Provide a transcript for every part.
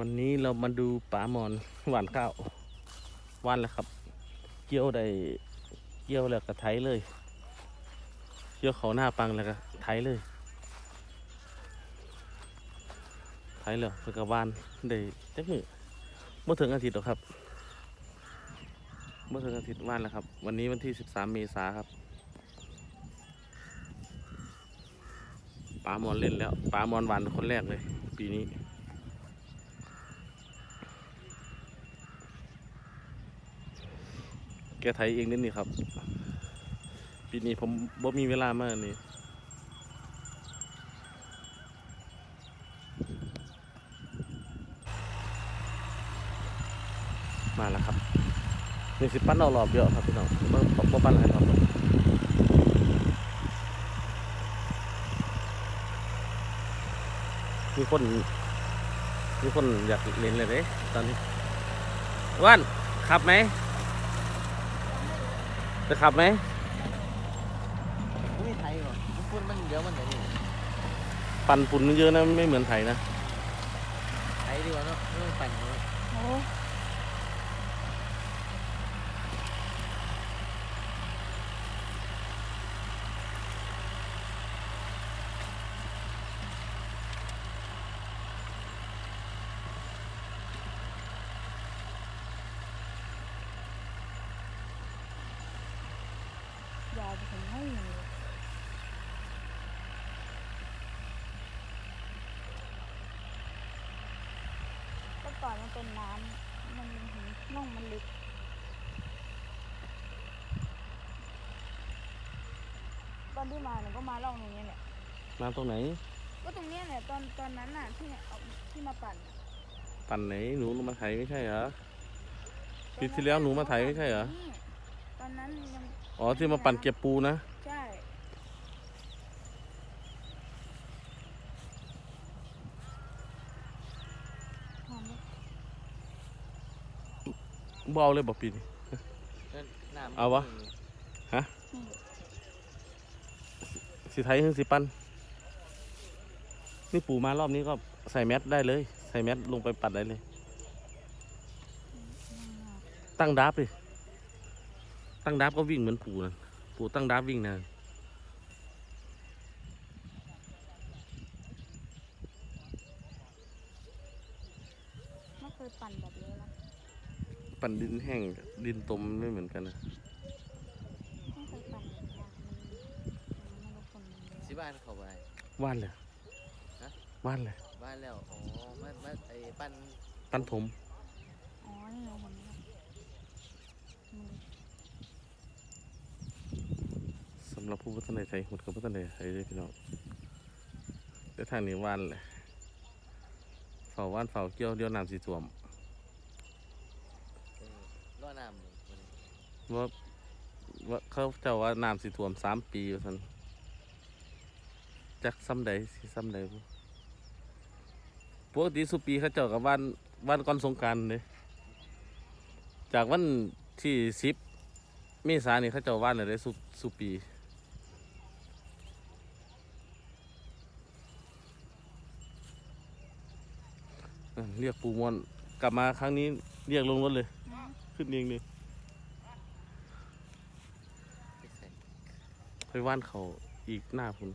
วันนี้เรามาดูป่าหมอนหวานข้าวหวานแล้วครับ เกี่ยวได้เกี่ยวแล้วก็ไถเลย เกี่ยวเขาหน้าปังแล้วก็ไถเลยไถแล้วแล้วก็หวานได้จักมือเมื่อถึงอาทิตย์หรอกครับเมื่อถึงอาทิตย์หวานแล้วครับ วันนี้วันที่ 13 เมษาครับป่าหมอนเล่นแล้วป่าหมอนหวานคนแรกเลย ปีนี้ แกไทยเองนิดนี่ครับ ปีนี้ผมบ่มีเวลามากนี่มาแล้วครับนี่สิปั้นเอารอบเดียวครับพี่น้องบ่บ่บปั้นอะไรครับมีคนมีคนอยากเล่นเลยเด้ตอนนี้ว่านขับไหม จะขับไหมไม่ไทยหรอพูดมันเยอะมันไหนนี่ปั่นฝุ่นมันเยอะนะไม่เหมือนไถนะไทยดีกว่าเนาะไม่ต้องปั่นเนาะ โอ้ ยาวไปถึงไม่มีเมื่อก่อนมันเป็นน้ำมันเห็นน่องมันลึกตอนที่มาหนูก็มาล่องตรงนี้แหละมาตรงไหน ก็ตรงเนี้ยแหละตอนตอนนั้นน่ะที่เนี่ยเอาที่มาปั่นน่ะปั่นไหนหนูมาไถไม่ใช่เหรอ ปีที่แล้วหนูมาไถไม่ใช่เหรอนี่ตอนนั้นยัง อ๋อที่มาปั่นเก็บปูนะ ใช่หอมไหมบ่เอาเลยบอกปีนี้น้ำเอาวะนี่สิไถถึงสิปั่นนี่ปูมารอบนี้ก็ใส่แมสได้เลย ใส่แมสลงไปปัดได้เลยนั่งมากตั้งดับดิ ตั้งดับก็วิ่งเหมือนปูนะปูตั้งดับวิ่งนะไม่เคยปั่นแบบนี้นะปั่นดินแห้งกับดินตมไม่เหมือนกันนะไม่เคยปั่นแบบนี้อะมันมันไม่รู้คนมันเยสิอะบ้านเขาไป ว่านเลยฮะ ว่านเลยบ้านแล้ว อ๋อมามาไอ้ปั้นปั้นถมอ๋อนี่เหรอคนนี้มัน สำหรับผู้พัฒนาใจหุดกับพัฒนาใจเลยพี่น้องแต่ทางนี้ว่านเลยเฝ้าว่านเฝ้าเกี่ยวเดียวน้ำสีท่วมเออล่อน้ำมันว่าว่าเขาเจ้าว่าน้ำสีท่วมสามปีว่าซั่นจักซ้ำใดสิซ้ำใดบ่ปกติสุปีเขาเจ้ากับวันวันก่อนสงกรารเลยจากวันที่สิบเมษายนนี่เขาเจ้าว่านเลยสุสุปี เรียกปูมอนกลับมาครั้งนี้เรียกลงรถเลยอืมขึ้นเองเลยไปใส่ไปว่านเขาอีกหน้าพุ่น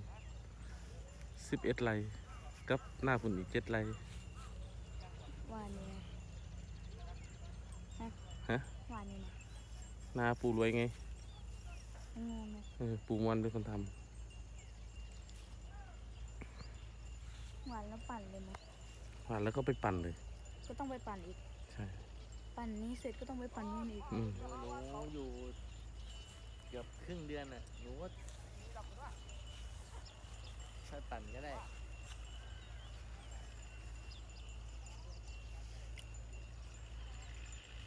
สิบเอ็ดไร่กับหน้าพุ่นอีกเจ็ดไร่ว่านี่นะฮะฮะว่านี่นะหน้าปูรวยไงไม่งงไหมเออปูมอนเป็นคนทหวานแล้วปั่นเลยไหมำ ผ่านแล้วก็ไปปั่นเลย ก็ต้องไปปั่นอีก ใช่ ปั่นนี้เสร็จก็ต้องไปปั่นนู่นอีกอืมหนูหนูอยู่เกือบครึ่งเดือนน่ะหนูว่าถ้าปั่นก็ได้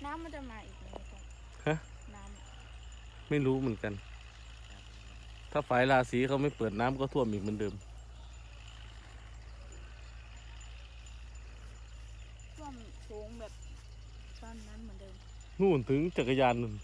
น้ำมันจะมาอีกไหมจ๊ะฮะ น้ำอะไม่รู้เหมือนกัน ถ้าฝ่ายราศีเขาไม่เปิดน้ำก็ท่วมอีกเหมือนเดิม นู่นถึงจักรยานนึ่น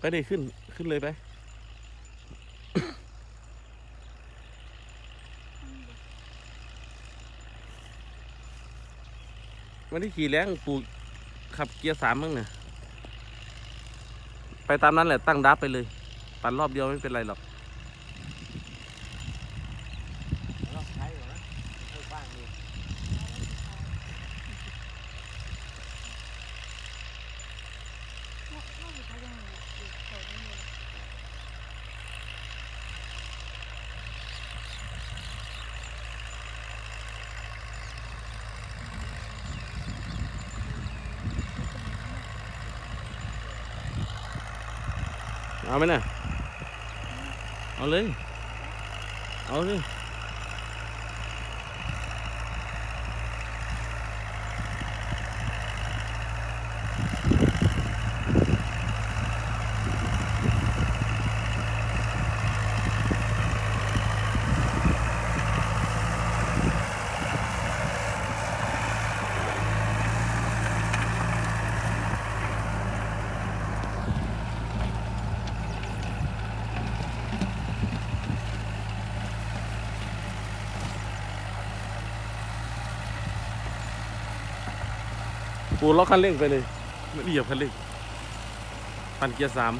ไปด้ขึ้นขึ้นเลยไป วันที่ขี่แรงปูขับเกียร์สามมั้งเนี่ยไปตามนั้นแหละตั้งดับไปเลย ปั่นรอบเดียวไม่เป็นไรหรอก เราใช้อยู่นะเพิ่มบ้างดี ว่าว่าสุดท้ายยังอยู่อยู่แถวนี้อยู่ เอาไหมนะเอาเลย เอาเลย ปูล็อกคันเร่งไปเลยไม่เหยียบคันเร่งปั่นเกียร์สาม